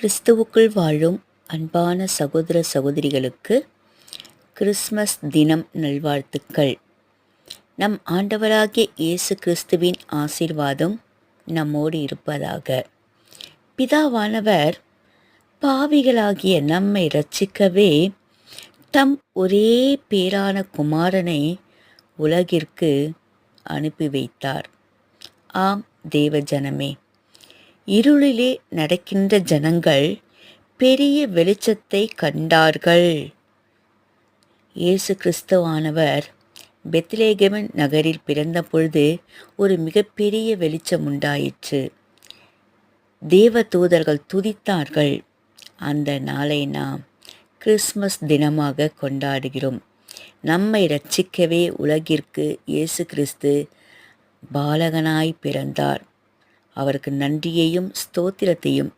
கிறிஸ்துவுக்குள் வாழும் அன்பான சகோதர சகோதரிகளுக்கு கிறிஸ்மஸ் தினம் நல்வாழ்த்துக்கள். நம் ஆண்டவராகிய இயேசு கிறிஸ்துவின் ஆசீர்வாதம் நம்மோடு இருப்பதாக. பிதாவானவர் பாவிகளாகிய நம்மை ரட்சிக்கவே தம் ஒரே பேரான குமாரனை உலகிற்கு அனுப்பி வைத்தார். ஆம் தேவ ஜனமே. இருளிலே நடக்கின்ற ஜனங்கள் பெரிய வெளிச்சத்தை கண்டார்கள். இயேசு கிறிஸ்துவானவர் பெத்லேகமன் நகரில் பிறந்த பொழுது ஒரு மிகப்பெரிய வெளிச்சம் உண்டாயிற்று. தேவ தூதர்கள் துதித்தார்கள். அந்த நாளை நாம் கிறிஸ்மஸ் தினமாக கொண்டாடுகிறோம். நம்மை ரட்சிக்கவே உலகிற்கு இயேசு கிறிஸ்து பாலகனாய் பிறந்தார். அவருக்கு நன்றியையும் ஸ்தோத்திரத்தையும்